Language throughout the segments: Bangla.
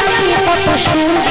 জানি কত সুন্দর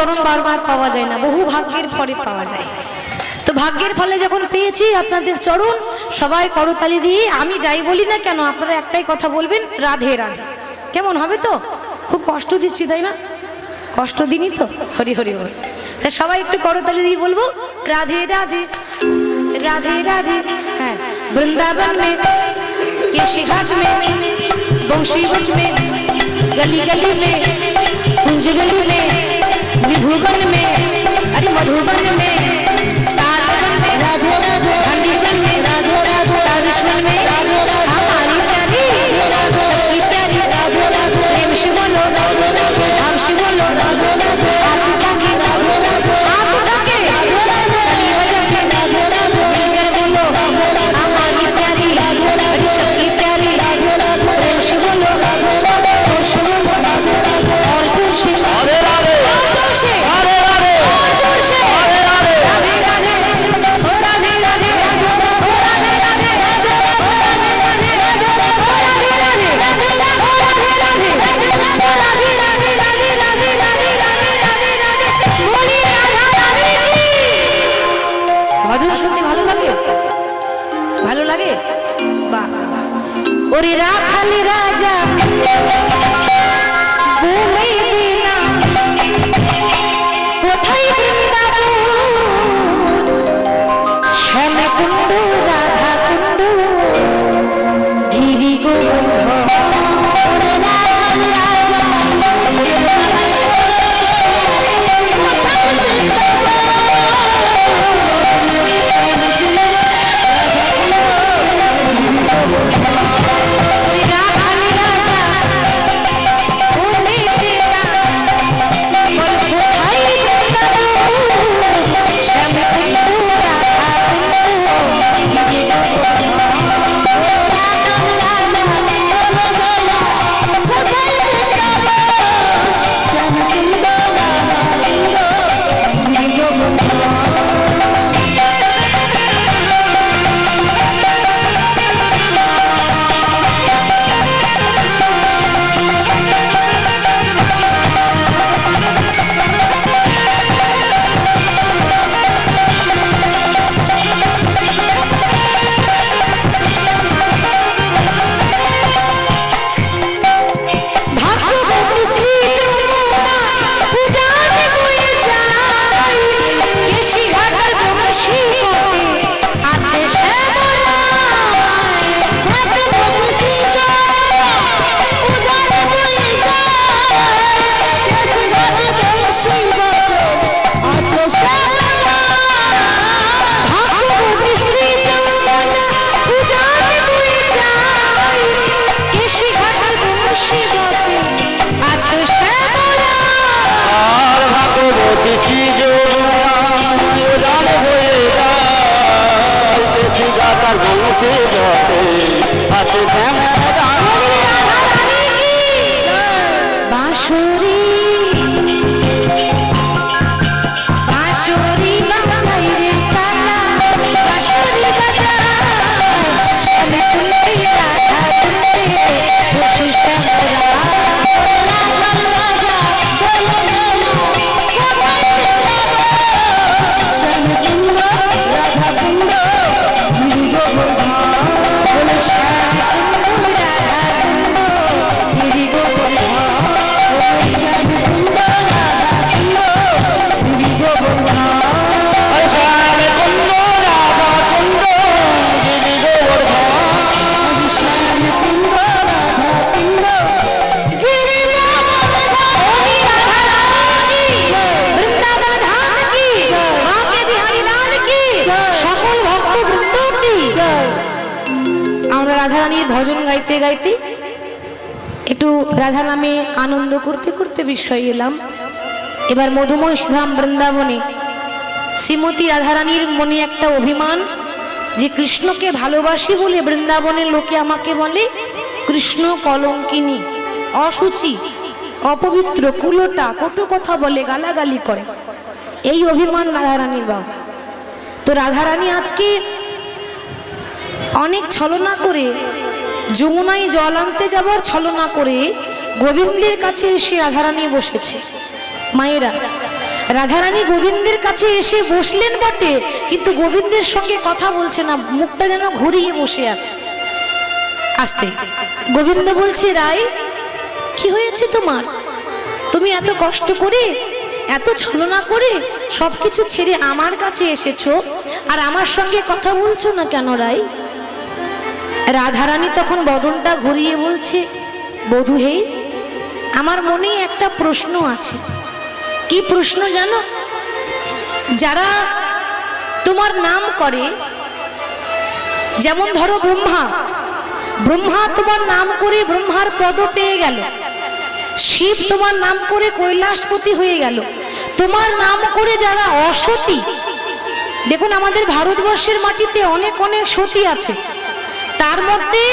চরণ বারবার পাওয়া যায় না, বহু ভাগ্যের ফলে পাওয়া যায়। তো ভাগ্যের ফলে যখন পেয়েছি আপনাদের চরণ, সবাই করতালি দিয়ে, আমি যাই বলি না কেন, আপনারা একটাই কথা বলবেন, রাধে রাধে। কেমন হবে তো? খুব কষ্ট দিচ্ছি, তাই না? কষ্ট দিনই তো, হরি হরি হরি তাই সবাই একটু করতালি দিয়ে বলব, রাধে রাধে রাধে রাধে। হ্যাঁ বৃন্দাবন মে কেশিঘাট মে বংশী গলি গলি মে কুঞ্জ গলি মে विभुवन में अरे मधुबन में। ওরে রাখালি রাজা করতে করতে বিষয় এলাম। এবার মধুময় ধাম বৃন্দাবনে শ্রীমতী রাধারানীর মনে একটা অভিমান যে কৃষ্ণকে ভালোবাসি বলে বৃন্দাবনের লোকে আমাকে বলে, কৃষ্ণ কলঙ্কিনী অসুচি অপবিত্র, কুলোটা, কটু কথা বলে, গালাগালি করে। এই অভিমান রাধারানীর বাবা। তো রাধারানী আজকে অনেক ছলনা করে, যমুনায় জল আনতে যাবার ছলনা করে গোবিন্দের কাছে এসে রাধারানী বসেছে। মায়েরা, রাধারানী গোবিন্দের কাছে এসে বসলেন বটে, কিন্তু গোবিন্দের সঙ্গে কথা বলছে না, মুখটা যেন ঘুরিয়ে বসে আছে। আস্তে, গোবিন্দ বলছে রাই কি হয়েছে তোমার? তুমি এত কষ্ট করে, এত ছলনা করে সবকিছু ছেড়ে আমার কাছে এসেছ, আর আমার সঙ্গে কথা বলছো না কেন রাই রাধারানী তখন বদনটা ঘুরিয়ে বলছে, বধূ হে আমার মনে একটা প্রশ্ন আছে। কি প্রশ্ন জানো? যারা তোমার নাম করে, যেমন ধরো ব্রহ্মা ব্রহ্মা তোমার নাম করে ব্রহ্মার পদ পেয়ে গেল। শিব তোমার নাম করে কৈলাসপতি হয়ে গেল। তোমার নাম করে যারা অসতী, দেখুন আমাদের ভারতবর্ষের মাটিতে অনেক অনেক সতী আছে। তার মধ্যে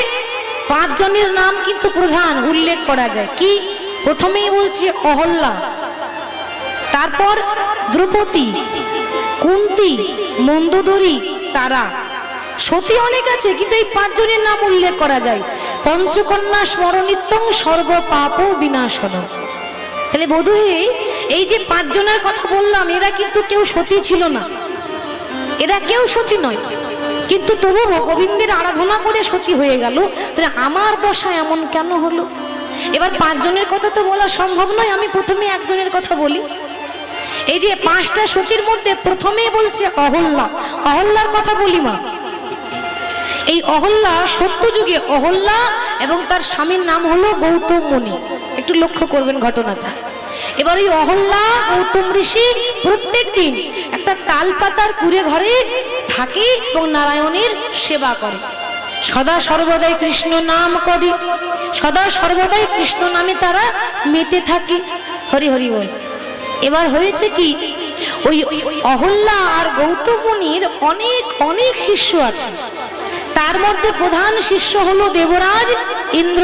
পাঁচজনের নাম কিন্তু প্রধান, উল্লেখ করা যায়। কি? প্রথমেই বলছি অহল্যা তারপর দ্রৌপদী কুন্তি, মন্দোদরী, তারা। সতী অনেক আছে, কিন্তু এই পাঁচজনের নাম উল্লেখ করা যায়। পঞ্চকন্যা স্মরণিত্যং সর্ব পাপ বিনাশন। তাহলে বধূ এই যে পাঁচজনের কথা বললাম, এরা কিন্তু কেউ সতী ছিল না। এরা কেউ সতী নয়। কিন্তু তবু গোবিন্দের আরাধনা করে সতী হয়ে গেল। তাহলে আমার দশা এমন কেন হলো? এবার পাঁচজনের কথা তো বলা সম্ভব নয়, আমি প্রথমে একজনের কথা বলি। এই যে পাঁচটা সতীর মধ্যে প্রথমেই বলছে অহল্যা অহল্যার কথা বলি মা। এই অহল্যা সত্যযুগে অহল্যা এবং তার স্বামীর নাম হলো গৌতম মুনি। একটু লক্ষ্য করবেন ঘটনাটা। এবার এই অহল্যা গৌতম ঋষি প্রত্যেক দিন একটা তাল পাতার কুড়ে ঘরে থাকে এবং নারায়ণের সেবা করে। সদা সর্বদাই কৃষ্ণ নাম করে। সদা সর্বদাই কৃষ্ণ নামে তারা মেতে থাকে। হরি হরি বল। এবার হয়েছে কি? ওই অহল্যা আর গৌতম মুনির অনেক অনেক শিষ্য আছে। তার মধ্যে প্রধান শিষ্য হলো দেবরাজ ইন্দ্র।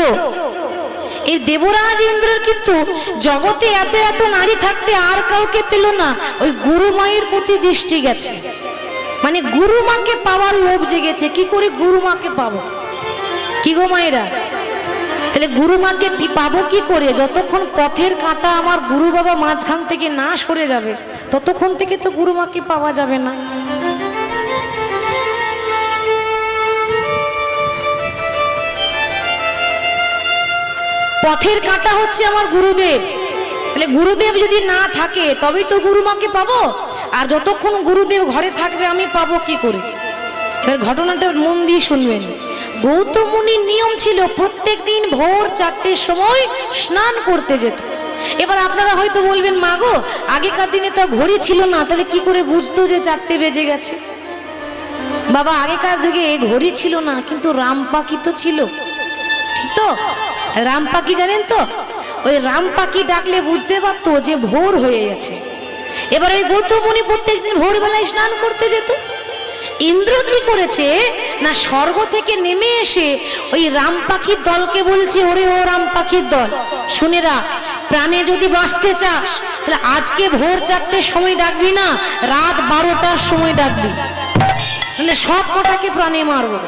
এই দেবরাজ ইন্দ্রের কিন্তু জগতে এত এত নারী থাকতে আর কাউকে পেল না। ওই গুরু মায়ের প্রতি দৃষ্টি গেছে। মানে গুরু মাকে পাওয়ার লোভ জেগেছে, কি করে গুরু মাকে পাবো? কি গো মায়েরা? তাহলে গুরু মাকে পাবো কি করে? যতক্ষণ পথের কাঁটা আমার গুরু বাবা মাঝখান থেকে না সরে যাবে, ততক্ষণ থেকে তো গুরু মাকে পাওয়া যাবে না। পথের কাঁটা হচ্ছে আমার গুরুদেব। তাহলে গুরুদেব যদি না থাকে, তবেই তো গুরুমাকে পাবো? আর যতক্ষণ গুরুদেব ঘরে থাকবে, আমি পাবো কি করে? ঘটনাটা মন দিয়ে শুনবেন। গৌতম নিয়ম ছিল প্রত্যেক দিন ভোর চারটের সময় স্নান করতে যেত। এবার আপনারা হয়তো বলবেন, মা গো, আগেকার দিনে তো ঘড়ি ছিল না, তাহলে কি করে বুঝতো যে চারটে বেজে গেছে? বাবা, আগেকার যুগে ঘড়ি ছিল না, কিন্তু রাম পাখি তো ছিল। ঠিক তো? রাম পাখি জানেন তো? ওই রাম পাখি ডাকলে বুঝতে পারতো যে ভোর হয়ে গেছে। এবার ওই গৌতম মুনি প্রত্যেকদিন ভোরবেলায় স্নান করতে যেত। ইন্দ্র কি করেছে, না স্বর্গ থেকে নেমে এসে ওই রাম পাখির দলকে বলছে, ওরে ও রাম পাখির দল, শুনে রাখ, প্রাণে যদি বাঁচতে চাস, তাহলে আজকে ভোর চারটের সময় ডাকবি না, রাত বারোটার সময় ডাকবি। তাহলে সব কটাকে প্রাণে মারবো।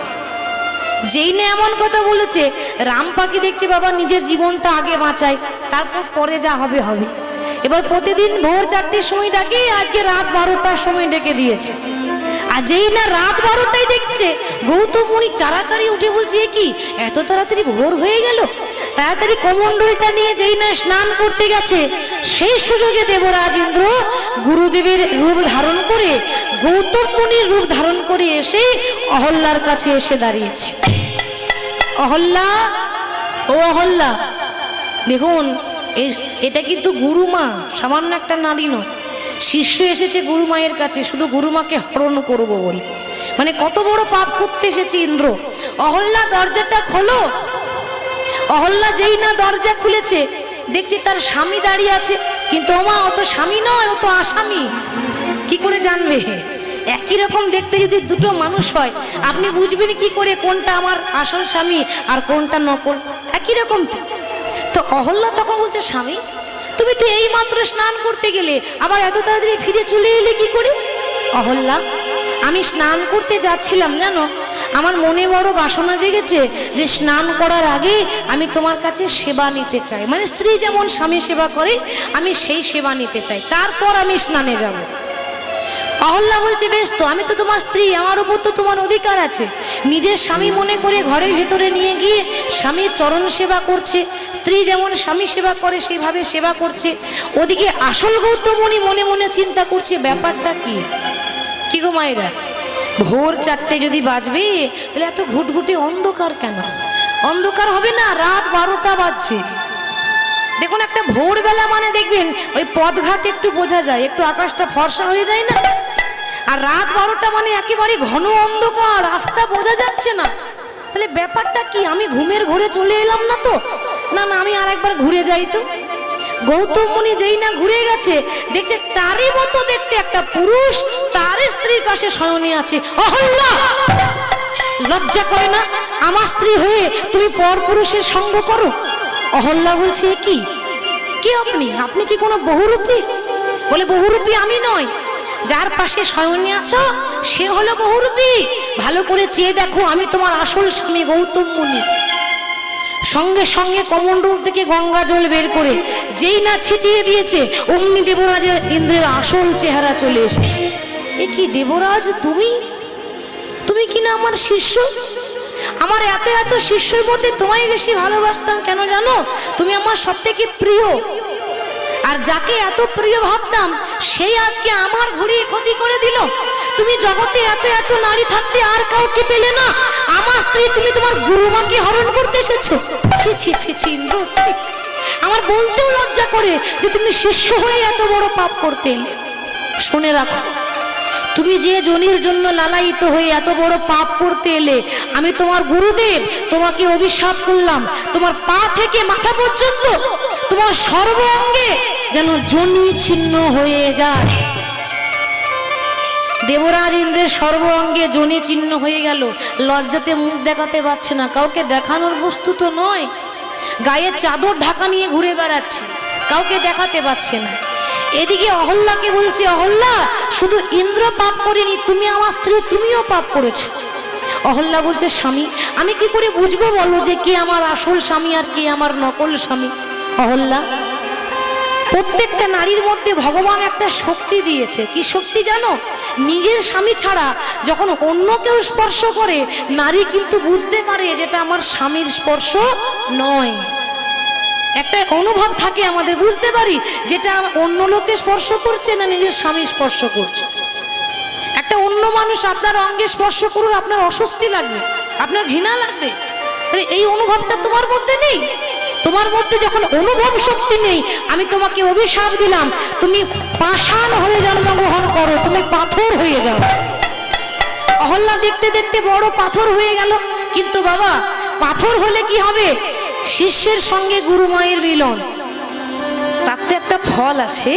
যেই না এমন কথা বলেছে, রাম পাখি দেখছে, বাবা, নিজের জীবনটা আগে বাঁচায় তারপর পরে যা হবে হবে। এবার প্রতিদিন ভোর চারটের সময় ডাকে আজকে রাত বারোটার সময় ডেকে দিয়েছে। আর যেই না রাত বারোটায় দেখছে, গৌতম মুনি তাড়াতাড়ি উঠে বলছে কি, এত তাড়াতাড়ি ভোর হয়ে গেল? তাড়াতাড়ি কমণ্ডলটা নিয়ে যেই না স্নান করতে গেছে সেই সুযোগে দেবরাজ ইন্দ্র গুরুদেবের রূপ ধারণ করে, গৌতম মুনির রূপ ধারণ করে এসে অহল্যার কাছে এসে দাঁড়িয়েছে। অহল্যা ও অহল্যা দেখুন এটা কিন্তু গুরুমা, সামান্য একটা নারী নয়। শিষ্য এসেছে গুরুমায়ের কাছে, শুধু গুরুমাকে হরণ করব বলে। মানে কত বড় পাপ করতে এসেছে ইন্দ্র। অহল্যা দরজাটা খোলো। অহল্যা যেই না দরজা খুলেছে, দেখছি তার স্বামী দাঁড়িয়ে আছে। কিন্তু ওমা অত স্বামী নয় অত আসামি। কি করে জানবে? একই রকম দেখতে যদি দুটো মানুষ হয়, আপনি বুঝবেন কি করে কোনটা আমার আসল স্বামী আর কোনটা নকল। একই রকম তো অহল্যা তখন বলছে, স্বামী, তুমি তো এই মাত্র স্নান করতে গেলে, আবার এত তাড়াতাড়ি ফিরে চলে এলে কি করে? অহল্যা, আমি স্নান করতে যাচ্ছিলাম, জানো? আমার মনে বড় বাসনা জেগেছে যে স্নান করার আগে আমি তোমার কাছে সেবা নিতে চাই। মানে স্ত্রী যেমন স্বামী সেবা করে, আমি সেই সেবা নিতে চাই। তারপর আমি স্নানে যাব। অহল্যা বলছে, বেশ তো, আমি তো তোমার স্ত্রী, আমার উপর তো তোমার অধিকার আছে। নিজের স্বামী মনে করে ঘরের ভেতরে নিয়ে গিয়ে স্বামীর চরণ সেবা করছে। স্ত্রী যেমন স্বামী সেবা করে সেইভাবে সেবা করছে। ওদিকে আসল গৌতমণি মনে মনে চিন্তা করছে, ব্যাপারটা কি? কি গো মায়েরা? ভোর চারটে যদি বাজবে, তাহলে এত ঘুটঘুটে অন্ধকার কেন? অন্ধকার হবে না, রাত বারোটা বাজছে। দেখুন, একটা ভোরবেলা মানে দেখবেন, ওই পথঘাট একটু বোঝা যায়, একটু আকাশটা ফর্সা হয়ে যায় না? আর রাত বারোটা মানে একেবারে ঘন অন্ধকার, রাস্তা বোঝা যাচ্ছে না। তাহলে ব্যাপারটা কি? আমি ঘুমের ঘরে চলে এলাম না তো? না না, আমি আর একবার ঘুরে যাই তো। গৌতম মুনি যেই না ঘুরে গেছে, দেখছে তারই মতো দেখতে একটা পুরুষ, তার স্ত্রীর পাশে শয়নে আছে। লজ্জা করে না? আমার স্ত্রী হয়ে তুমি পর পুরুষের সঙ্গ করো? অহল্যা বলছে কি? কে আপনি? আপনি কি কোনো বহুরূপী? বলে, বহুরূপী আমি নই যার পাশে শয়নে আছো, সে হলো বহুরূপী ভালো করে চেয়ে দেখো, আমি তোমার আসল স্বামী গৌতম মুনি। সঙ্গে সঙ্গে কমণ্ডল থেকে গঙ্গা জল বের করে, যেই না ছিটিয়ে দিয়েছে, অগ্নি দেবরাজের ইন্দ্রের আসল চেহারা চলে এসেছে। এ কি দেবরাজ, তুমি? তুমি কি না আমার শিষ্য? আমার এত এত শিষ্যের মধ্যে তোমায় বেশি ভালোবাসতাম কেন জানো? তুমি আমার সব থেকে প্রিয়। আর যাকে এত প্রিয় ভাবতাম সেই আজকে আমার ঘুরিয়ে ক্ষতি করে দিল। তুমি জগতে এত এত নারী থাকতে আর কাউকে পেলে না। আমার স্ত্রী, তুমি তোমার গুরুমাকে হরণ করতে এসেছ। ছি ছি ছি ছি ছি। আমার বলতেও লজ্জা করে যে তুমি শিষ্য হয়ে এত বড় পাপ করতে এলে। শুনে রাখো, তুমি যে জনির জন্য লালায়িত হয়ে এত বড় পাপ করতে এলে, আমি তোমার গুরুদেব, তোমাকে অভিশাপ করলাম। তোমার পা থেকে মাথা পর্যন্ত, তোমার সর্ব অঙ্গে যেন জনি ছিন্ন হয়ে যায়। দেবরাজ ইন্দ্রের সর্ব অঙ্গে জনি চিহ্ন হয়ে গেল। লজ্জাতে মুখ দেখাতে পারছে না। কাউকে দেখানোর বস্তু তো নয়। গায়ে চাদর ঢাকা নিয়ে ঘুরে বেড়াচ্ছে। কাউকে দেখাতে পারছে না। এদিকে অহল্যাকে বলছে, অহল্যা, শুধু ইন্দ্র পাপ করেনি, তুমি আমার স্ত্রী, তুমিও পাপ করেছ। অহল্যা বলছে, স্বামী, আমি কি করে বুঝব বলো যে কে আমার আসল স্বামী আর কে আমার নকল স্বামী? অহল্যা প্রত্যেকটা নারীর মধ্যে ভগবান একটা শক্তি দিয়েছে। কি শক্তি জানো? নিজের স্বামী ছাড়া যখন অন্য কেউ স্পর্শ করে, নারী কিন্তু বুঝতে পারে যেটা আমার স্বামীর স্পর্শ নয়। একটা অনুভব থাকে আমাদের, বুঝতে পারি যেটা অন্য লোকে স্পর্শ করছে না নিজের স্বামী স্পর্শ করছে। একটা অন্য মানুষ আপনার অঙ্গে স্পর্শ করুন আপনার অস্বস্তি লাগবে, আপনার ঘৃণা লাগবে। এই অনুভবটা তোমার মধ্যে নেই। তোমার মধ্যে যখন অনুভব শক্তি নেই, আমি তোমাকে অভিশাপ দিলাম। তুমি পাষাণ হয়ে জন্মগ্রহণ করো, তুমি পাথর হয়ে যাও। অহল্লা দেখতে দেখতে বড় পাথর হয়ে গেল। কিন্তু বাবা, পাথর হলে কি হবে? শিষ্যের সঙ্গে গুরুমায়ের মিলন। তার তো একটা ফল আছে।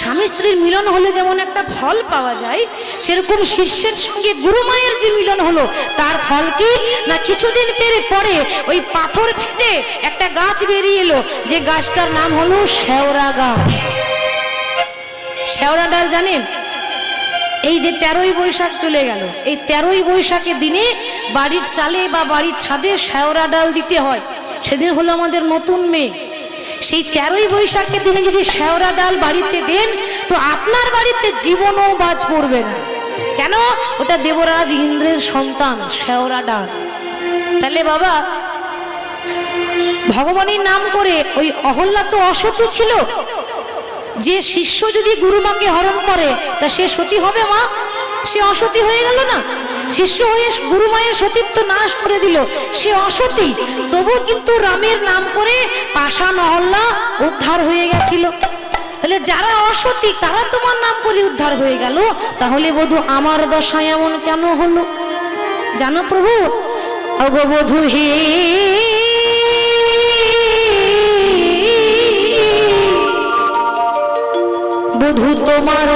স্বামী স্ত্রীর মিলন হলে যেমন একটা ফল পাওয়া যায়, সেরকম শিষ্যের সঙ্গে গুরু মায়ের যে মিলন হলো, তার ফল কি? না কিছুদিন পেরে পরে ওই পাথর ফেটে একটা গাছ বেরিয়ে এলো, যে গাছটার নাম হলো শেওড়া গাছ। শেওড়া ডাল জানেন? এই যে তেরোই বৈশাখ চলে গেল, এই তেরোই বৈশাখের দিনে বাড়ির চালে বা বাড়ির ছাদে শেওড়া ডাল দিতে হয়। সেদিন হলো আমাদের নতুন মেয়ে সেই তেরোই বৈশাখের দিনে যদি শেওড়া ডাল বাড়িতে দেন, তো আপনার বাড়িতে জীবনও বাজ পড়বে না। কেন? ওটা দেবরাজ ইন্দ্রের সন্তান, শেওড়া ডাল। তাহলে বাবা, ভগবানের নাম করে ওই অহল্লা তো অসতী ছিল? যে শিষ্য যদি গুরুমাকে হরণ করে, তা সে সতী হবে মা? সে অসতী হয়ে গেল না? শিষ্য হয়ে গুরুমায়ের সতীত্ব নাশ করে দিল। সে অসতী তবু কিন্তু রামের নাম করে পাশা নহল্লা উদ্ধার হয়ে গেছিল। তাহলে যারা অসতী, তারা তোমার নাম করে উদ্ধার হয়ে গেল। তাহলে বধু, আমার দশা এমন কেন হলো? জানো প্রভু? অগবধূ হে। বধু তোমার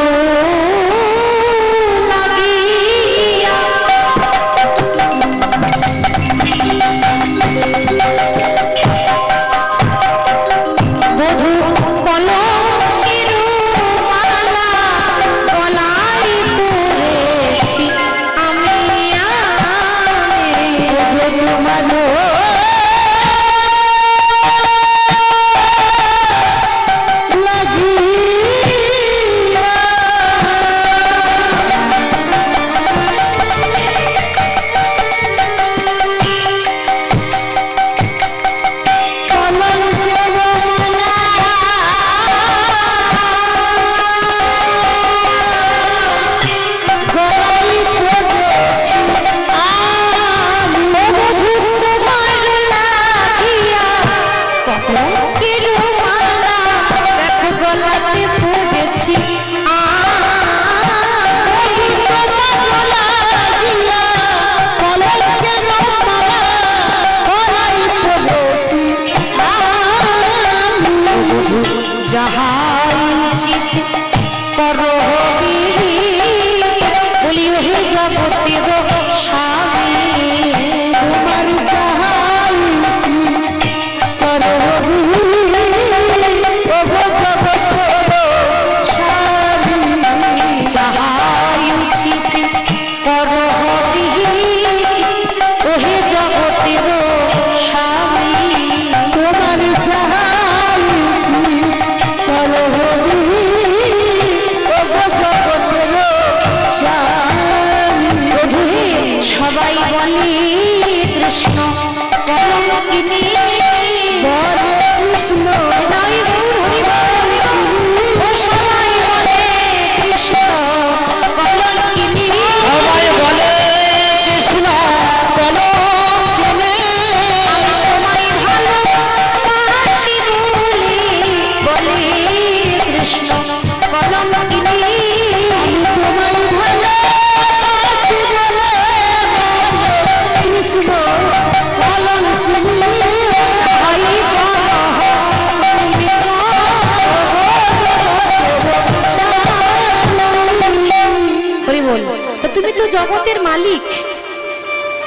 জগতের মালিক।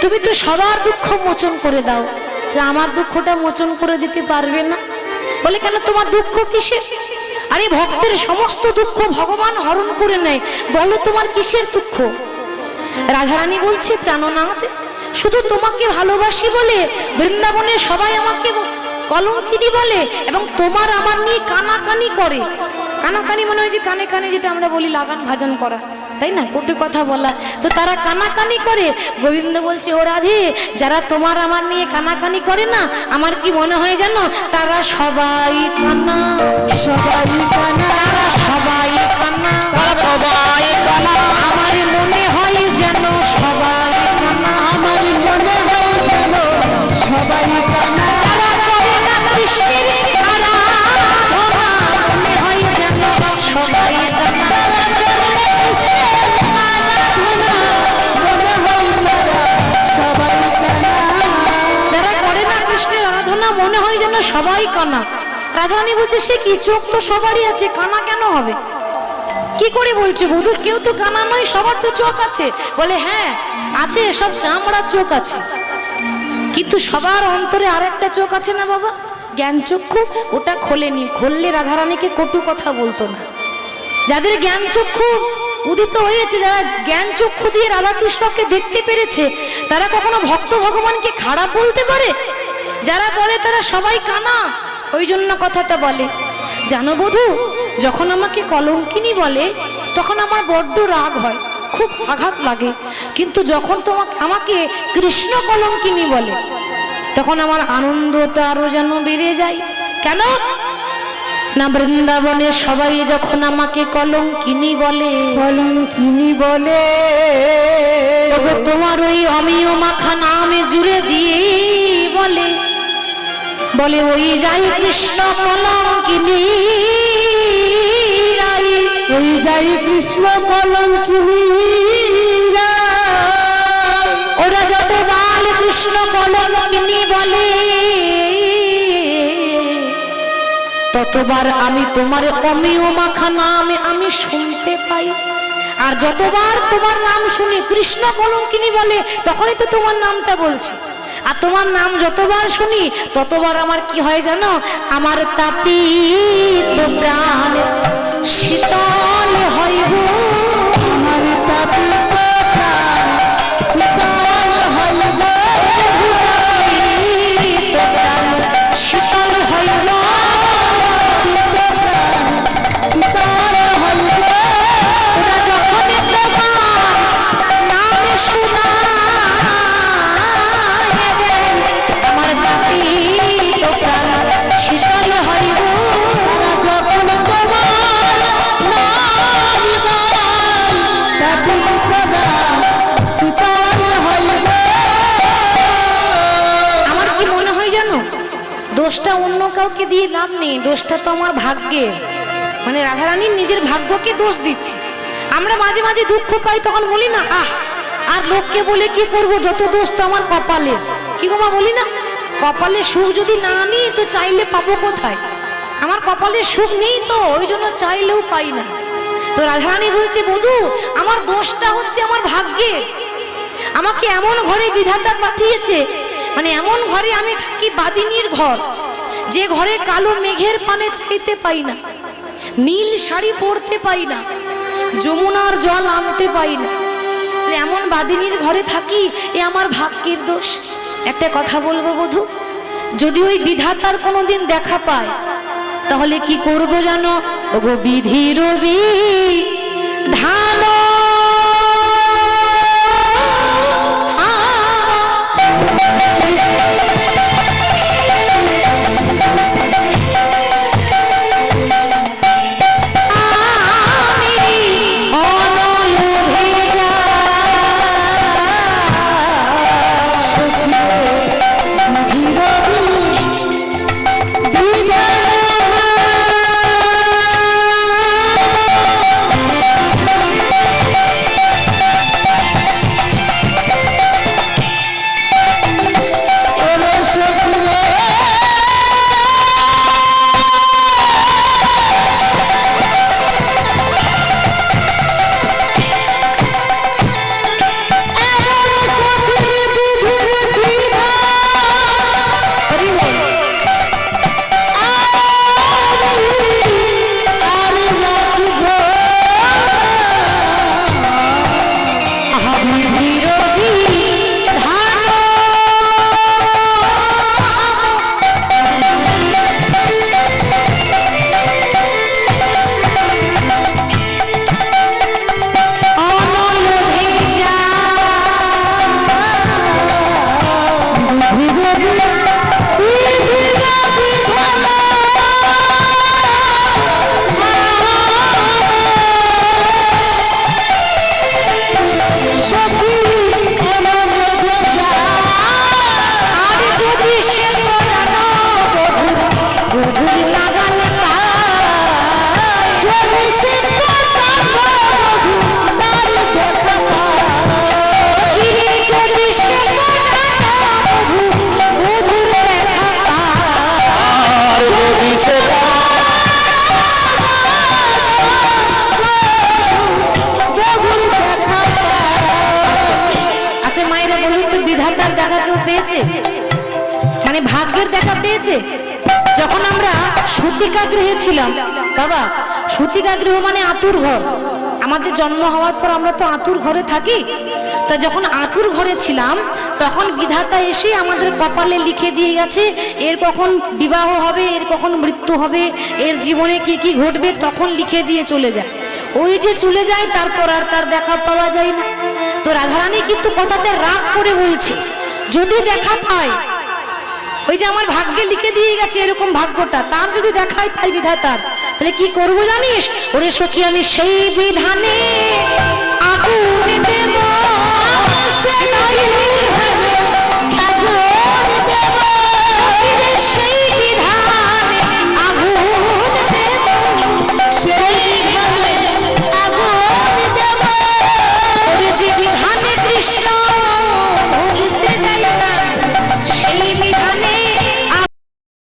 তুমি তো সবার দুঃখ মোচন করে দাও। আমার দুঃখটা মোচন করে দিতে পারবে না। বলে কেন, তোমার দুঃখ কিসের? আরে ভক্তের সমস্ত দুঃখ ভগবান হরণ করে নেয়। বলো তোমার কিসের দুঃখ? রাধারানী বলছে, প্রাণনাথ, শুধু তোমাকে ভালোবাসি বলে বৃন্দাবনে সবাই আমাকে কলঙ্কিনী বলে এবং তোমার আমার নিয়ে কানাকানি করে। কানাকানি মনে হয় যে কানে কানে যেটা আমরা বলি, লাগান ভাজন করা। তাই না? কটু কথা বলা। তো তারা কানাকানি করে। গোবিন্দ বলছে ও রাধে যারা তোমার আমার নিয়ে কানাকানি করে না আমার কি মনে হয় যেন তারা সবাই কানা। সবাই কানা। তারা সবাই কানা। তারা সবাই রাধারানী বলছে, সে কি? চোখ তো সবারই আছে, কানা কেন হবে? কি করে বলছে বধুর? কেউ তো কানা নয়, সবার তো চোখ আছে। বলে হ্যাঁ আছে, সব চামড়ার চোখ আছে। কিন্তু সবার অন্তরে আর একটা চোখ আছে না বাবা? জ্ঞান চক্ষু, ওটা খোলেনি, খুললে রাধারানীকে কটু কথা বলতো না। যাদের জ্ঞান চক্ষু উদিত হয়েছে, যারা জ্ঞান চক্ষু দিয়ে রাধাকৃষ্ণকে দেখতে পেরেছে, তারা কখনো ভক্ত ভগবানকে খারাপ বলতে পারে? যারা বলে তারা সবাই কানা। ওই জন্য কথাটা বলে। জানো বধু যখন আমাকে কলঙ্কিনী বলে তখন আমার বড্ড রাগ হয় খুব আঘাত লাগে। কিন্তু যখন তোমাকে আমাকে কৃষ্ণ কলঙ্কিনী বলে তখন আমার আনন্দটা আরও যেন বেড়ে যায়। কেন? না বৃন্দাবনে সবাই যখন আমাকে কলঙ্কিনী বলে কলঙ্কিনী বলে। তোমার ওই অমিয় মাখা নামে জুড়ে দিয়ে বলে বলে ওই যাই কৃষ্ণ কলঙ্কিনী রাই। ওই যাই কৃষ্ণ কলঙ্কিনী ওরা যত বাল কৃষ্ণ কলঙ্কিনী বলে ততবার আমি তোমার অমিয় মাখা নামে আমি শুনতে পাই। আর যতবার তোমার নাম শুনি কৃষ্ণ কলঙ্কিনী বলে তখনই তো তোমার নামটা বলছি। আর তোমার নাম যতবার শুনি, ততবার আমার কি হয় জানো? আমার তাপি তো প্রাণ শীতল কাউকে দিয়ে লাভ নেই, দোষটা তো আমার ভাগ্যে মানে রাধারানীর নিজের ভাগ্যকে দোষ দিচ্ছে। আমরা মাঝে মাঝে দুঃখ পাই, তখন বলি না, আহ, আর লোককে বলে কি করব? যত দোষ তো আমার কপালে। কি গো মা, বলি না? কপালে সুখ যদি না নিই, তো চাইলে পাবো কোথায়? আমার কপালে সুখ নেই তো, ওই জন্য চাইলেও পাই না। তো রাধারানী বলছে বধু আমার দোষটা হচ্ছে আমার ভাগ্যের। আমাকে এমন ঘরে বিধাতা পাঠিয়েছে মানে এমন ঘরে আমি থাকি বাদিনীর ঘর। যে ঘরে কালো মেঘের পানে চাইতে পাই না, নীল শাড়ি পরতে পাই না, যমুনার জল আনতে পাই না। এমন বাদিনীর ঘরে থাকি, এ আমার ভাগ্যের দোষ। একটা কথা বলব বধূ, যদি ওই বিধাতার কোনোদিন দেখা পায়, তাহলে কি করব জানো? ওগো বিধি রবি ধান যখন আমরা গৃহে ছিলাম, বাবা, সুতিকা গৃহ মানে আতুর ঘর। আমাদের জন্ম হওয়ার পর আমরা তো আতুর ঘরে থাকি। তা যখন আতুর ঘরে ছিলাম, তখন বিধাতা এসে আমাদের কপালে লিখে দিয়ে গেছে, এর কখন বিবাহ হবে, এর কখন মৃত্যু হবে, এর জীবনে কি কি ঘটবে, তখন লিখে দিয়ে চলে যায়। ওই যে চলে যায়, তারপর আর তার দেখা পাওয়া যায় না। তো রাধারানী কিন্তু কথাতে রাগ করে বলছে, যদি দেখা পায় ওই যে আমার ভাগ্যে লিখে দিয়ে গেছে এরকম ভাগ্যটা, তার যদি দেখাই পাই বিধাতার। তাহলে কি করব জানিস? ওরে সখি, আমি সেই বিধানে আগুন দেব সেই